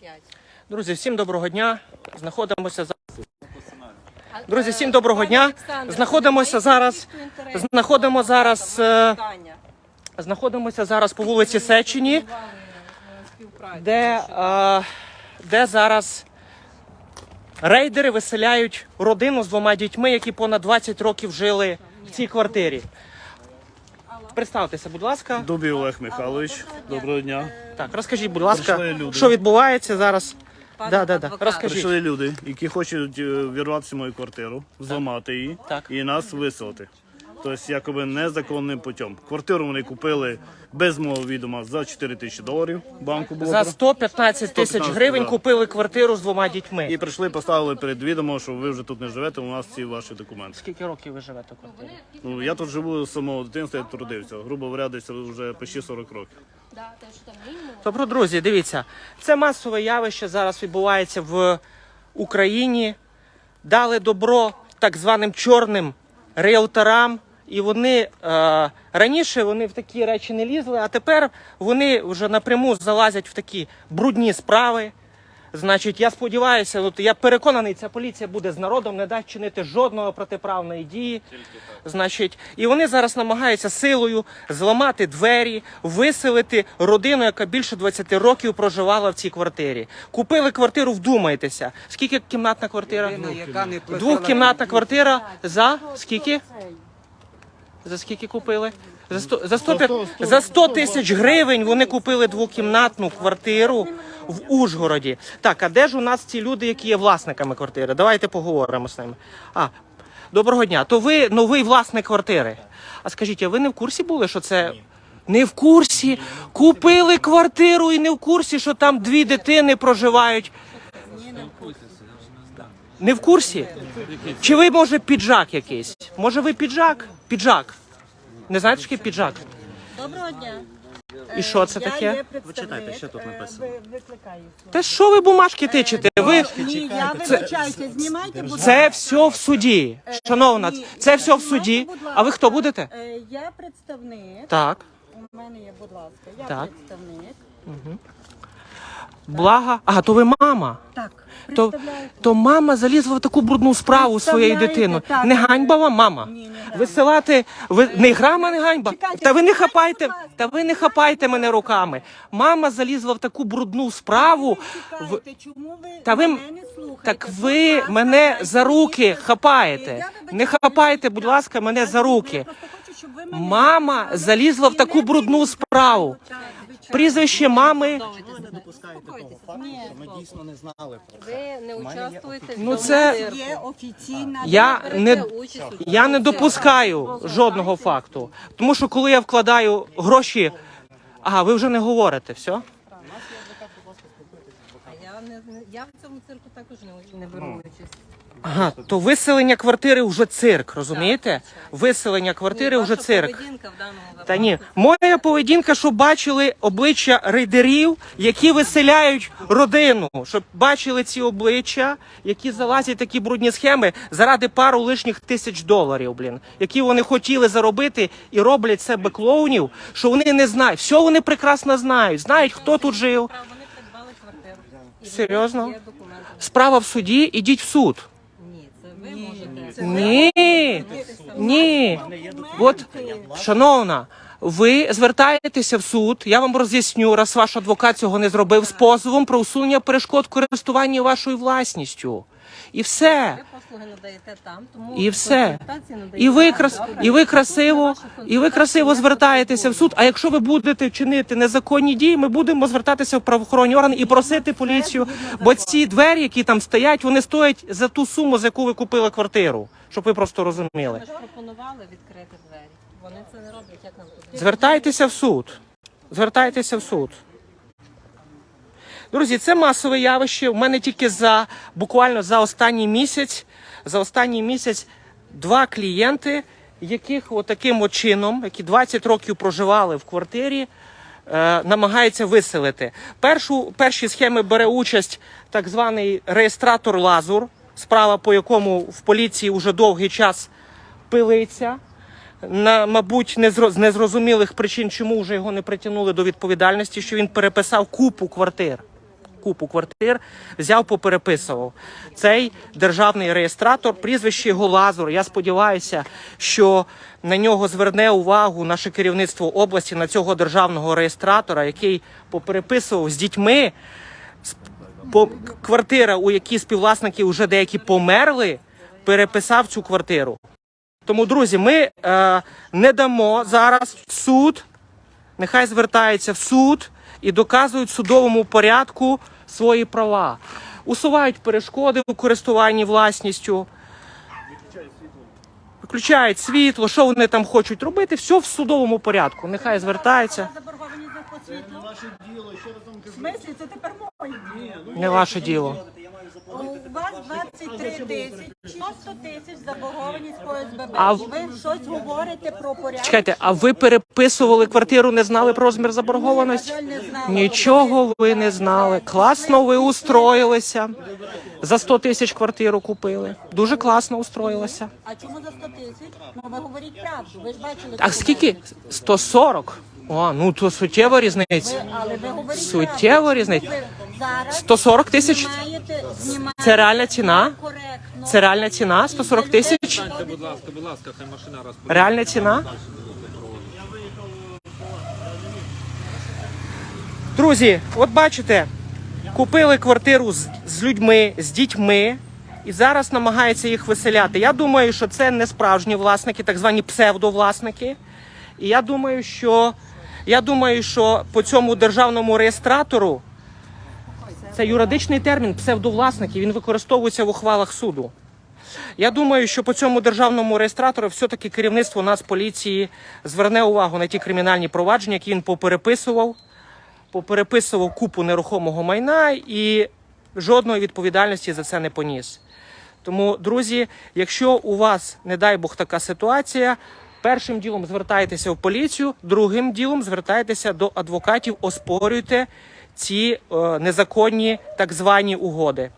5. Друзі, всім доброго дня. Знаходимося за Друзі, всім доброго дня. Знаходимося зараз. Знаходимо зараз. е, Знаходимося зараз по вулиці Сечені, де, е, де зараз рейдери виселяють родину з двома дітьми, які понад 20 років жили в цій квартирі. Представтеся, будь ласка. Дубій Олег Михайлович, доброго дня. Так, розкажіть, будь ласка, Прийшли люди. що відбувається зараз. Да, да, да. адвокат. Розкажіть. Прийшли люди, які хочуть е, вірватися в мою квартиру, зламати її Так. і нас виселити. Тобто, якоби незаконним путем. Квартиру вони купили без мого відома за 4 тисячі доларів. Банку було. За про- 115 тисяч гривень да. купили квартиру з двома дітьми. І прийшли, поставили перед відомо, що ви вже тут не живете, у нас ці ваші документи. Скільки років ви живете в квартирі? Ну я тут живу з самого дитинства, я трудився. Грубо говоря, десь вже почти 40 років. Тобто, друзі, дивіться, це масове явище зараз відбувається в Україні. Дали добро так званим чорним риелторам. І вони е, раніше вони в такі речі не лізли, а тепер вони вже напряму залазять в такі брудні справи. Значить, я сподіваюся, от я переконаний, ця поліція буде з народом, не дасть чинити жодного протиправної дії. Значить, і вони зараз намагаються силою зламати двері, виселити родину, яка більше 20 років проживала в цій квартирі. Купили квартиру, вдумайтеся. Скільки кімнатна квартира? яка не платила Двохкімнатна квартира за скільки? За скільки купили? За 100, за 100, п'ят- за 100 тисяч гривень вони купили двокімнатну квартиру в Ужгороді. Так, а де ж у нас ці люди, які є власниками квартири? Давайте поговоримо з ними. А, доброго дня. То ви новий власник квартири. А скажіть, а ви не в курсі були, що це. Не в курсі. Купили квартиру і не в курсі, що там дві дитини проживають. Не в курсі? Чи ви, може, піджак якийсь? Може, ви піджак? Піджак. Не знаєте, що таке піджак? Доброго дня. І що це таке? є представник. що тут написано? Та що ви бумажки тичите? Ви Ні, я вибачаюся, знімайте, будь це все в суді. Шановна, ні, це все в суді. будь ласка. А ви хто будете? Е, Я представник. Так. У мене є, будь ласка, я Так. представник. Блага. А, то ви мама. Так, То, то мама залізла в таку брудну справу Представляєте, дитиною. так. Не ганьба вам, мама? Ні, не ганьба. Висилати ви не грама, не ганьба. Чекайте, Та ви не хапайте, будь та ви не хапайте мене руками. Мама залізла в таку брудну справу. В... Чекайте, чому ви Та ви- мене не слухаєте? Так ви ласка, мене дайте за руки мені хапаєте. Не хапайте, будь ласка, мене за Я руки. просто хочу, щоб ви мене Мама залізла в таку брудну справу. Так. Прізвище мами. не допускаєте того факту, що ми дійсно не знали про Ви не участвуєте в Ну, цьому. Це- Є офіційна Я не участь я не допускаю жодного факту. Тому що коли я вкладаю гроші, ага, ви вже не говорите, все? А я не не- я в цьому цирку також не, не беру участь. Ага, то виселення квартири вже цирк, розумієте? Виселення квартири вже ваша цирк. поведінка в даному випадку. Та ні, моя поведінка, щоб бачили обличчя рейдерів, які виселяють родину, щоб бачили ці обличчя, які залазять в такі брудні схеми заради пару лишніх тисяч доларів, блін, які вони хотіли заробити і роблять себе клоунів, що вони не знають. Все вони прекрасно знають, знають, хто тут жив. Вони придбали квартиру. І в Серйозно? Є документи. Справа в суді, ідіть в суд. Ні. Ні, ні. От, шановна, ви звертаєтеся в суд. Я вам роз'ясню, раз ваш адвокат цього не зробив з позовом про усунення перешкод користування вашою власністю. І все. Ви послуги надаєте там, тому І все. І ви крас і ви красиво, і ви красиво звертаєтеся в суд. А якщо ви будете чинити незаконні дії, ми будемо звертатися в правоохоронні органи і просити поліцію. Бо ці двері, які там стоять, вони стоять за ту суму, за яку ви купили квартиру. Щоб ви просто розуміли. Ми ж пропонували відкрити двері. Вони це не роблять, як нам потрібно. Звертайтеся в суд. Звертайтеся в суд. Друзі, це масове явище. У мене тільки за буквально за останній місяць, за останній місяць два клієнти, яких отаким от чином, які 20 років проживали в квартирі, е, намагаються виселити. Першу, перші схеми бере участь так званий реєстратор Лазур, справа по якому в поліції вже довгий час пилиться на, мабуть, не з незрозумілих причин, чому вже його не притягнули до відповідальності, що він переписав купу квартир. Купу квартир, взяв, попереписував. Цей державний реєстратор, прізвище його Лазур. Я сподіваюся, що на нього зверне увагу наше керівництво області на цього державного реєстратора, який попереписував з дітьми квартира, у якій співвласники вже деякі померли, переписав цю квартиру. Тому, друзі, ми е, не дамо зараз в суд. Нехай звертаються в суд і доказують в судовому порядку свої права. Усувають перешкоди у користуванні власністю. Виключають світло, що вони там хочуть робити, все в судовому порядку. Нехай звертаються. діло. Ще разом кажу. В смислі, це тепер моє. Не ваше діло. У вас 23 тисячі, 100 тисяч заборгованість по СББ. А в- ви щось говорите про порядок. Чекайте, а ви переписували квартиру, не знали про розмір заборгованості? На жаль, не знала. Нічого ви не знали. Класно ви устроїлися. За 100 тисяч квартиру купили. Дуже класно устроїлися. А чому за 100 тисяч? Ну ви говоріть правду. Ви ж бачили. А скільки? 140? О, ну то суттєва різниця. Ви, але ви говоріть Суттєва різниця. Ви 140 тисяч? Це реальна ціна? Це реальна ціна? 140 тисяч? Будь ласка, будь ласка, хай машина розповідає. Реальна ціна? Друзі, от бачите, купили квартиру з, з людьми, з дітьми, і зараз намагаються їх виселяти. Я думаю, що це не справжні власники, так звані псевдовласники. І я думаю, що я думаю, що по цьому державному реєстратору це юридичний термін псевдовласники. Він використовується в ухвалах суду. Я думаю, що по цьому державному реєстратору все-таки керівництво Нацполіції зверне увагу на ті кримінальні провадження, які він попереписував, попереписував купу нерухомого майна і жодної відповідальності за це не поніс. Тому, друзі, якщо у вас, не дай Бог, така ситуація, першим ділом звертайтеся в поліцію, другим ділом звертайтеся до адвокатів, оспорюйте ці е, незаконні так звані угоди.